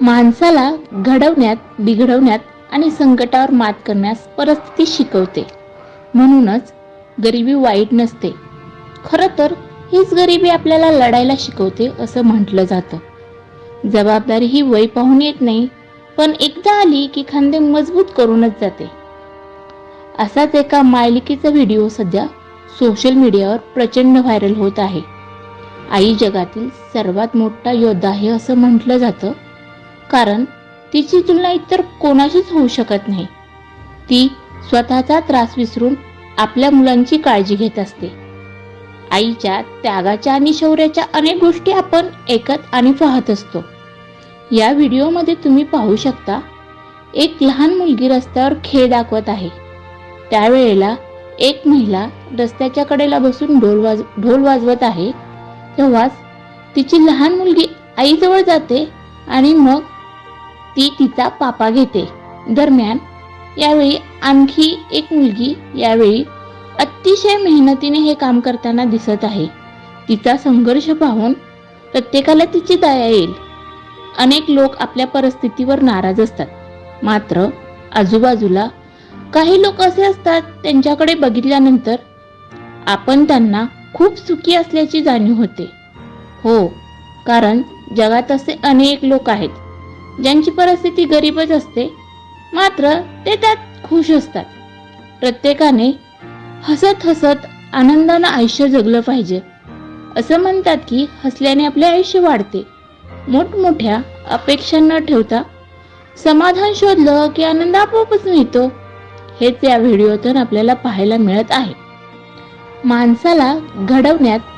माणसाला घडवण्यात बिघडवण्यात आणि संकटावर मात करण्यास परिस्थिती शिकवते. म्हणूनच गरिबी वाईट नसते. खरं तर हीच गरिबी आपल्याला लढायला शिकवते असं म्हटलं जातं. जबाबदारी ही वय पाहून येत नाही पण एकदा आली की खांदे मजबूत करूनच जाते. असाच एका मायलिकेचा व्हिडिओ सध्या सोशल मीडियावर प्रचंड व्हायरल होत आहे. आई जगातील सर्वात मोठा योद्धा आहे असं म्हटलं जातं. कारण तिची तुलना इतर कोणाशीच होऊ शकत नाही. ती स्वतःचा त्रास विसरून आपल्या मुलांची काळजी घेत असते. आईच्या त्यागाच्या आणि शौर्याच्या अनेक गोष्टी आपण ऐकत आणि पाहत असतो. या व्हिडिओमध्ये तुम्ही पाहू शकता एक लहान मुलगी रस्त्यावर खेळ दाखवत आहे. त्यावेळेला एक महिला रस्त्याच्या कडेला बसून ढोल वाज ढोल वाजवत आहे. तेव्हाच तिची लहान मुलगी आईजवळ जाते आणि मग ती तिचा पापा घेते. दरम्यान यावेळी आणखी एक मुलगी यावेळी अतिशय मेहनतीने हे काम करताना दिसत आहे. तिचा संघर्ष पाहून प्रत्येकाला तिची दया येईल. अनेक लोक आपल्या परिस्थितीवर नाराज असतात. मात्र आजूबाजूला काही लोक असे असतात त्यांच्याकडे बघितल्यानंतर आपण त्यांना खूप सुखी असल्याची जाणीव होते. हो कारण जगात असे अनेक लोक आहेत. ज्यांची परिस्थिती गरीबच असते मात्र ते त्यात खुश असतात. प्रत्येकाने हसत हसत आनंदानं आयुष्य जगलं पाहिजे. असं म्हणतात की हसल्याने आपले आयुष्य वाढते. मोठमोठ्या अपेक्षा न ठेवता समाधान शोधलं की आनंद आपोआपच मिळतो. हेच या व्हिडिओतून आपल्याला पाहायला मिळत आहे. माणसाला घडवण्यात